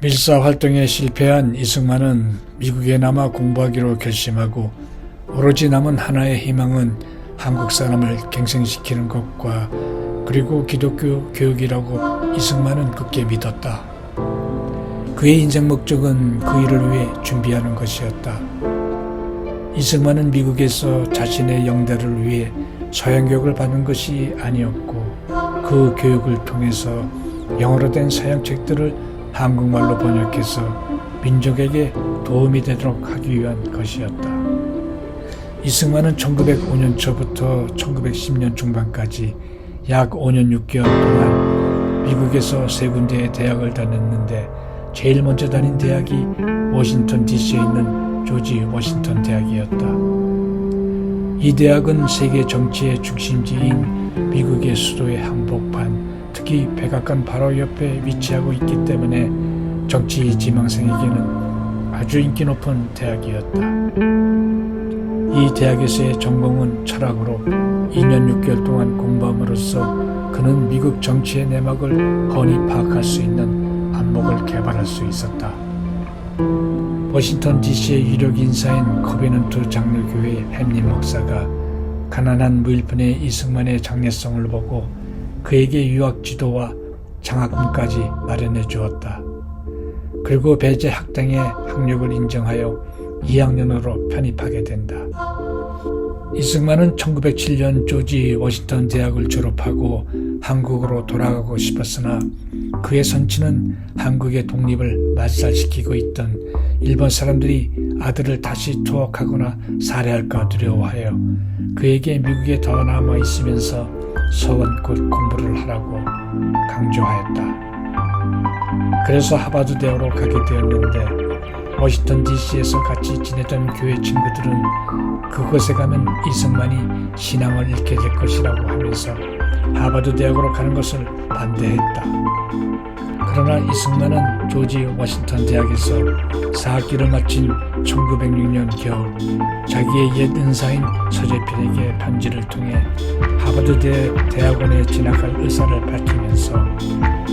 밀사 활동에 실패한 이승만은 미국에 남아 공부하기로 결심하고 오로지 남은 하나의 희망은 한국 사람을 갱생시키는 것과 그리고 기독교 교육이라고 이승만은 굳게 믿었다. 그의 인생 목적은 그 일을 위해 준비하는 것이었다. 이승만은 미국에서 자신의 영대를 위해 서양 교육을 받는 것이 아니었고 그 교육을 통해서 영어로 된 서양 책들을 한국말로 번역해서 민족에게 도움이 되도록 하기 위한 것이었다. 이승만은 1905년 초부터 1910년 중반까지 약 5년 6개월 동안 미국에서 세 군데의 대학을 다녔는데 제일 먼저 다닌 대학이 워싱턴 DC에 있는 조지 워싱턴 대학이었다. 이 대학은 세계 정치의 중심지인 미국의 수도의 한복판, 특히 백악관 바로 옆에 위치하고 있기 때문에 정치 지망생에게는 아주 인기 높은 대학이었다. 이 대학에서의 전공은 철학으로 2년 6개월 동안 공부함으로써 그는 미국 정치의 내막을 훤히 파악할 수 있는 안목을 개발할 수 있었다. 워싱턴 DC의 유력 인사인 코베넌트 장로교회 햄리 목사가 가난한 무일푼의 이승만의 장래성을 보고 그에게 유학 지도와 장학금까지 마련해 주었다. 그리고 배제 학당의 학력을 인정하여 2학년으로 편입하게 된다. 이승만은 1907년 조지 워싱턴 대학을 졸업하고 한국으로 돌아가고 싶었으나 그의 선치는 한국의 독립을 말살시키고 있던 일본 사람들이 아들을 다시 투옥하거나 살해할까 두려워하여 그에게 미국에 더 남아 있으면서 서원꽃 공부를 하라고 강조하였다. 그래서 하버드 대학으로 가게 되었는데 워싱턴 DC에서 같이 지내던 교회 친구들은 그곳에 가면 이승만이 신앙을 잃게 될 것이라고 하면서 하버드 대학으로 가는 것을 반대했다. 그러나 이승만은 조지 워싱턴 대학에서 4학기를 마친 1906년 겨울 자기의 옛 은사인 서재필에게 편지를 통해 하버드 대학원에 진학할 의사를 밝히면서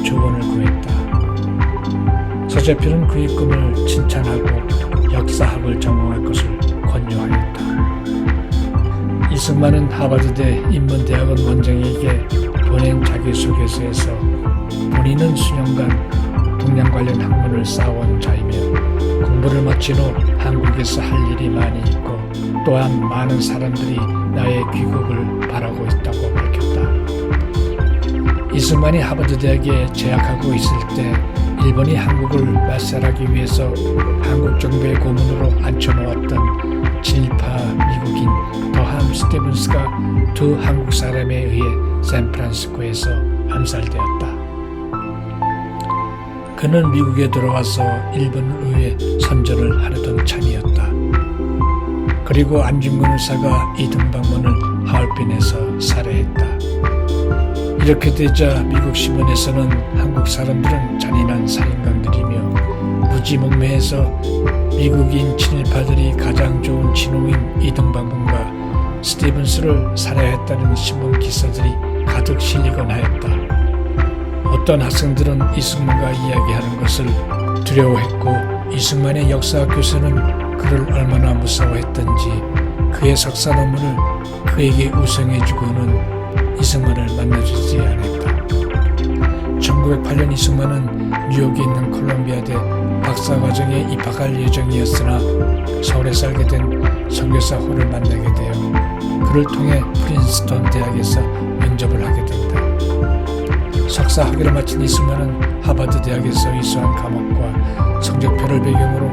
조언을 구했다. 서재필은 그의 꿈을 칭찬하고 역사학을 전공할 것을 권유하였다. 이승만은 하버드대 인문대학원 원장에게 보낸 자기소개서에서 본인은 수년간 동양 관련 학문을 쌓아온 자이며 공부를 마친 후 한국에서 할 일이 많이 있고 또한 많은 사람들이 나의 귀국을 바라고 있다고 밝혔다. 이승만이 하버드 대학에 재학하고 있을 때 일본이 한국을 말살하기 위해서 한국 정부의 고문으로 앉혀놓았던 친일파 미국인 더함 스테븐스가 두 한국 사람에 의해 샌프란시스코에서 암살되었다. 그는 미국에 들어와서 일본을 위해 선전을 하려던 참이었다. 그리고 안중근 의사가 이등방문을 하얼빈에서 살해했다. 이렇게 되자 미국 신문에서는 한국 사람들은 잔인한 살인강들이며 무지몽매해서 미국인 친일파들이 가장 좋은 진홍인 이등방문과 스티븐스를 살해했다는 신문 기사들이 가득 실리곤 하였다. 어떤 학생들은 이승만과 이야기하는 것을 두려워했고 이승만의 역사 교수는 그를 얼마나 무서워했던지 그의 석사 논문을 그에게 우승해주고는 이승만을 만나주지 않았다. 1908년 이승만은 뉴욕에 있는 콜롬비아대 박사과정에 입학할 예정이었으나 서울에 살게 된 선교사 호를 만나게 되어 그를 통해 프린스턴 대학에서 면접을 하게 된다. 석사 학위를 마친 이승만은 하버드 대학에서 이수한 과목과 성적표를 배경으로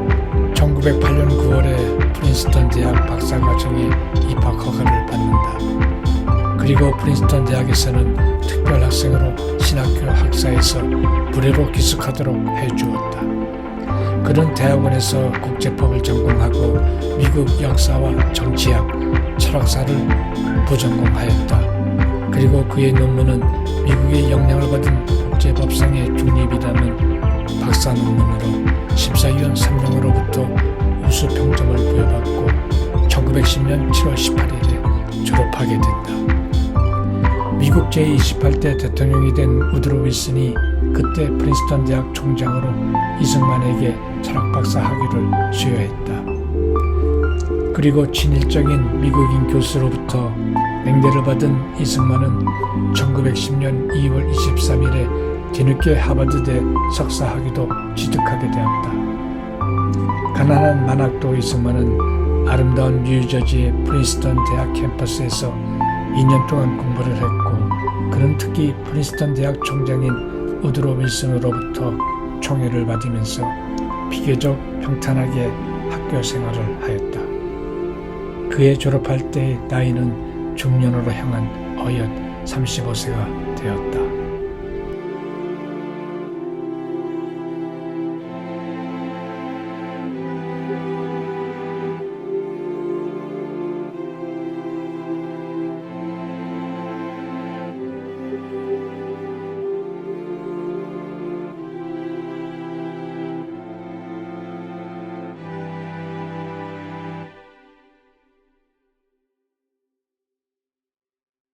1908년 9월에 프린스턴 대학 박사과정에 입학 허가를 받는다. 그리고 프린스턴 대학에서는 특별 학생으로 신학교 학사에서 무료로 기숙하도록 해주었다. 그는 대학원에서 국제법을 전공하고 미국 역사와 정치학, 철학사를 부전공하였다. 그리고 그의 논문은 미국의 영향을 받은 국제법상의 중립이라는 박사 논문으로 심사위원 3명으로부터 우수 평점을 부여받고 1910년 7월 18일에 졸업하게 된다. 미국 제28대 대통령이 된 우드로 윌슨이 그때 프린스턴 대학 총장으로 이승만에게 철학 박사 학위를 수여했다. 그리고 친일적인 미국인 교수로부터 맹대를 받은 이승만은 1910년 2월 23일에 뒤늦게 하버드대 석사 학위도 취득하게 되었다. 가난한 만학도 이승만은 아름다운 뉴저지의 프린스턴 대학 캠퍼스에서 2년 동안 공부를 했고 그는 특히 프린스턴 대학 총장인 우드로 윌슨으로부터 총애를 받으면서 비교적 평탄하게 학교 생활을 하였다. 그의 졸업할 때의 나이는 중년으로 향한 어엿 35세가 되었다.